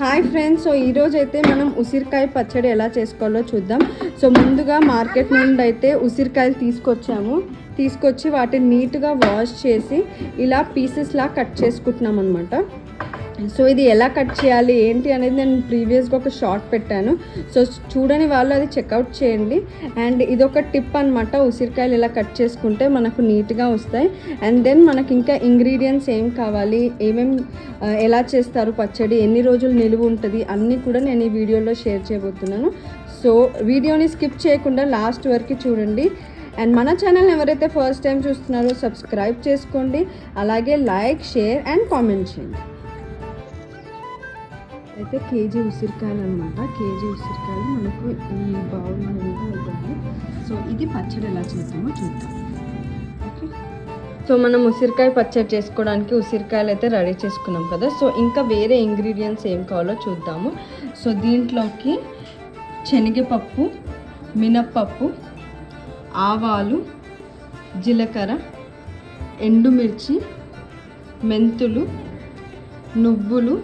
Hi friends so ఈరోజు అయితే మనం ఉసిరికాయ పచ్చడి ఎలా చేసుకోవాలో చూద్దాం. సో ముందుగా మార్కెట్ నుండి అయితే ఉసిరికాయలు తీసుకొచ్చాము. తీసుకొచ్చి వాటిని నీట్గా వాష్ చేసి ఇలా పీసెస్లా కట్ చేసుకుంటున్నాం అనమాట సో ఇది ఎలా కట్ చేయాలి ఏంటి అనేది నేను ప్రీవియస్గా ఒక షార్ట్ పెట్టాను. సో చూడని వాళ్ళు అది చెక్అవుట్ చేయండి. అండ్ ఇది ఒక టిప్ అనమాట ఉసిరికాయలు ఇలా కట్ చేసుకుంటే మనకు నీట్గా వస్తాయి. అండ్ దెన్ మనకి ఇంకా ఇంగ్రీడియంట్స్ ఏం కావాలి ఏమేం ఎలా చేస్తారు పచ్చడి ఎన్ని రోజులు నిలువ ఉంటుంది అన్నీ కూడా నేను ఈ వీడియోలో షేర్ చేయబోతున్నాను. సో వీడియోని స్కిప్ చేయకుండా లాస్ట్ వరకు చూడండి. అండ్ మన ఛానల్ ఎవరైతే ఫస్ట్ టైం చూస్తున్నారో సబ్స్క్రైబ్ చేసుకోండి. అలాగే లైక్ షేర్ అండ్ కామెంట్ చేయండి. అయితే కేజీ ఉసిరికాయలు అనమాట కేజీ ఉసిరికాయలు మనకు ఈ బౌల్ ఇవ్వాలి సో ఇది పచ్చడి ఎలా చేస్తామో చూద్దాం. సో మనం ఉసిరికాయ పచ్చడి చేసుకోవడానికి ఉసిరికాయలు అయితే రెడీ చేసుకున్నాం కదా. సో ఇంకా వేరే ఇంగ్రీడియంట్స్ ఏం కావాలో చూద్దాము. సో దీంట్లోకి శనగపప్పు మినప్పప్పు ఆవాలు జీలకర్ర ఎండుమిర్చి మెంతులు నువ్వులు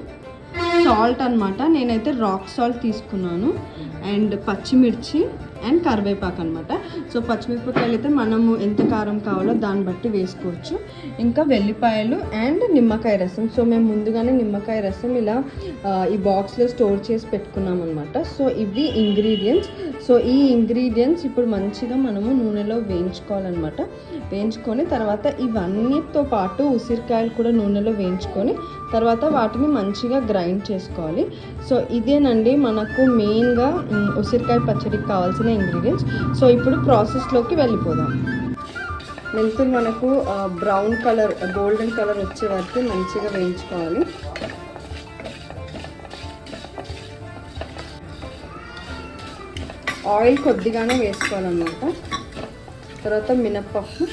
సాల్ట్ అనమాట నేనైతే రాక్ సాల్ట్ తీసుకున్నాను. అండ్ పచ్చిమిర్చి అండ్ కరివేపాకు అనమాట సో పచ్చిమిరపకాయలు అయితే మనము ఎంత కారం కావాలో దాన్ని బట్టి వేసుకోవచ్చు. ఇంకా వెల్లిపాయలు అండ్ నిమ్మకాయ రసం. సో మేము ముందుగానే నిమ్మకాయ రసం ఇలా ఈ బాక్స్లో స్టోర్ చేసి పెట్టుకున్నాం అనమాట సో ఇవి ఇంగ్రీడియంట్స్. సో ఈ ఇంగ్రీడియంట్స్ ఇప్పుడు మంచిగా మనము నూనెలో వేయించుకోవాలన్నమాట. వేయించుకొని తర్వాత ఇవన్నీతో పాటు ఉసిరికాయలు కూడా నూనెలో వేయించుకొని తర్వాత వాటిని మంచిగా గ్రైండ్ చేసుకోవాలి. సో ఇదేనండి మనకు మెయిన్గా ఉసిరికాయ పచ్చడికి కావాల్సిన ఇంగ్రీడియంట్స్. సో ఇప్పుడు ప్రాసెస్లోకి వెళ్ళిపోదాం. మెంతులు మనకు బ్రౌన్ కలర్ గోల్డెన్ కలర్ వచ్చే వరకు మంచిగా వేయించుకోవాలి. ఆయిల్ కొద్దిగానే వేసుకోవాలన్నమాట. తర్వాత మినప్పప్పు.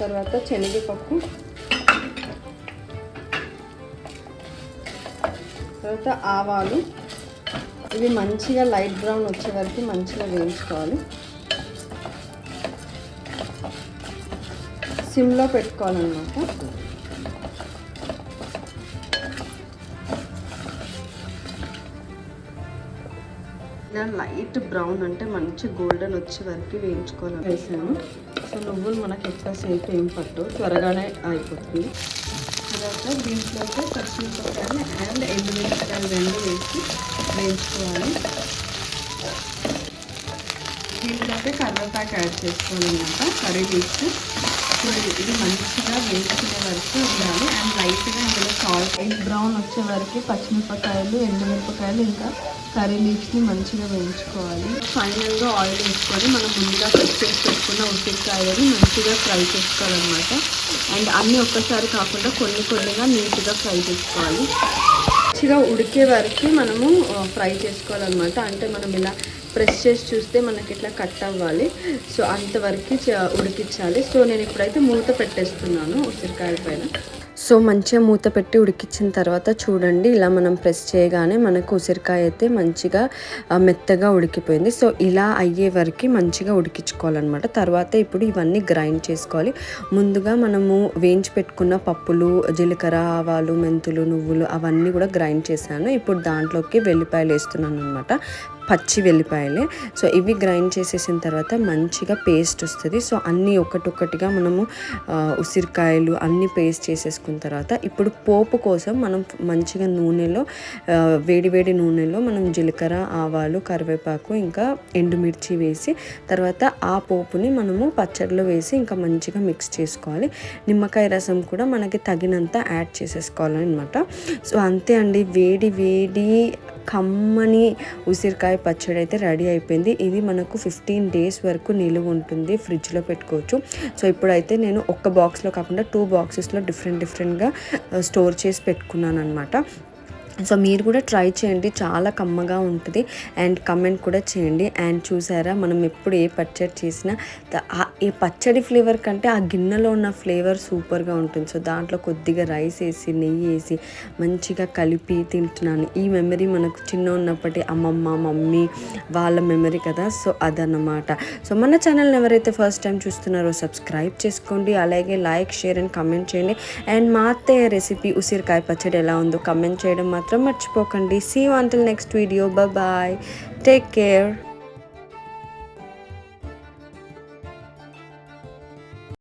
తర్వాత శనగపప్పు. తర్వాత ఆవాలు. ఇవి మంచిగా లైట్ బ్రౌన్ వచ్చే వరకు మంచిగా వేయించుకోవాలి. సిమ్లో పెట్టుకోవాలన్నమాట. ఇలా లైట్ బ్రౌన్ అంటే మంచి గోల్డెన్ వచ్చే వరకు వేయించుకోవాలి. వేసాను. సో నువ్వులు మనకి ఎక్కువసేపు ఏం పట్టు త్వరగానే అయిపోతుంది. తర్వాత దీంట్లోకి పచ్చిమిరపకాయలు అండ్ ఎండుమిరపకాయలు రెండు వేసి వేయించుకోవాలి దీంట్లోకి కరివేపాకు యాడ్ చేసుకోవాలన్నమాట కర్రీ లీవ్స్ సో ఇది మంచిగా వేసుకునే వరకు ఉండాలి. అండ్ లైట్గా ఇందులో సాల్ట్ బ్రౌన్ వచ్చే వరకు పచ్చిమిరపకాయలు ఎండుమిరపకాయలు ఇంకా కర్రీ లీవ్స్ని మంచిగా వేయించుకోవాలి. ఫైనల్గా ఆయిల్ వేసుకొని మనం ముందుగా కట్ చేసి పెట్టుకున్న ఉసిరికాయలని మంచిగా ఫ్రై చేసుకోవాలన్నమాట. అండ్ అన్నీ ఒక్కసారి కాకుండా కొన్ని కొన్నిగా నీట్గా ఫ్రై చేసుకోవాలి. మంచిగా ఉడికే వరకు మనము ఫ్రై చేసుకోవాలన్నమాట. అంటే మనం ఇలా ప్రెస్ చేసి చూస్తే మనకి ఇట్లా కట్ అవ్వాలి. సో అంతవరకు ఉడికించాలి. సో నేను ఇప్పుడైతే మూత పెట్టేస్తున్నాను ఉసిరికాయల పైన. సో మంచిగా మూత పెట్టి ఉడికించిన తర్వాత చూడండి ఇలా మనం ప్రెస్ చేయగానే మనకు ఉసిరికాయ అయితే మంచిగా మెత్తగా ఉడికిపోయింది. సో ఇలా అయ్యే వరకు మంచిగా ఉడికించుకోవాలన్నమాట. తర్వాత ఇప్పుడు ఇవన్నీ గ్రైండ్ చేసుకోవాలి. ముందుగా మనము వేయించి పెట్టుకున్న పప్పులు జీలకర్ర ఆవాలు మెంతులు నువ్వులు అవన్నీ కూడా గ్రైండ్ చేశాను. ఇప్పుడు దాంట్లోకి వెల్లిపాయలు వేస్తున్నాను అనమాట పచ్చి వెల్లిపాయలే. సో ఇవి గ్రైండ్ చేసేసిన తర్వాత మంచిగా పేస్ట్ వస్తుంది. సో అన్నీ ఒకటొక్కటిగా మనము ఉసిరికాయలు అన్నీ పేస్ట్ చేసేసుకున్న తర్వాత ఇప్పుడు పోపు కోసం మనం మంచిగా నూనెలో వేడివేడి వేడి వేడి నూనెలో మనం జీలకర్ర ఆవాలు కరివేపాకు ఇంకా ఎండుమిర్చి వేసి తర్వాత ఆ పోపుని మనము పచ్చడిలో వేసి ఇంకా మంచిగా మిక్స్ చేసుకోవాలి. నిమ్మకాయ రసం కూడా మనకి తగినంత యాడ్ చేసేసుకోవాలన్నమాట. సో అంతే అండి. వేడి వేడి కమ్మని ఉసిరికాయ పచ్చడి అయితే రెడీ అయిపోయింది. ఇది మనకు ఫిఫ్టీన్ డేస్ వరకు నిలువ ఉంటుంది. ఫ్రిడ్జ్లో పెట్టుకోవచ్చు. సో ఇప్పుడైతే నేను ఒక్క బాక్స్లో కాకుండా టూ బాక్సెస్లో డిఫరెంట్ డిఫరెంట్గా స్టోర్ చేసి పెట్టుకున్నాను అనమాట సో మీరు కూడా ట్రై చేయండి. చాలా కమ్మగా ఉంటుంది. అండ్ కమెంట్ కూడా చేయండి. అండ్ చూసారా మనం ఎప్పుడు ఏ పచ్చడి చేసినా ఈ పచ్చడి ఫ్లేవర్ కంటే ఆ గిన్నెలో ఉన్న ఫ్లేవర్ సూపర్గా ఉంటుంది. సో దాంట్లో కొద్దిగా రైస్ వేసి నెయ్యి వేసి మంచిగా కలిపి తింటున్నాను. ఈ మెమరీ మనకు చిన్న ఉన్నప్పటి అమ్మమ్మ మమ్మీ వాళ్ళ మెమరీ కదా? సో అదన్నమాట. సో మన ఛానల్ని ఎవరైతే ఫస్ట్ టైం చూస్తున్నారో సబ్స్క్రైబ్ చేసుకోండి. అలాగే లైక్ షేర్ అండ్ కమెంట్ చేయండి. అండ్ మా అత్తయ్య రెసిపీ ఉసిరికాయ పచ్చడి ఎలా ఉందో కమెంట్ చేయడం మాత్రం మర్చిపోకండి. See until next video bye take care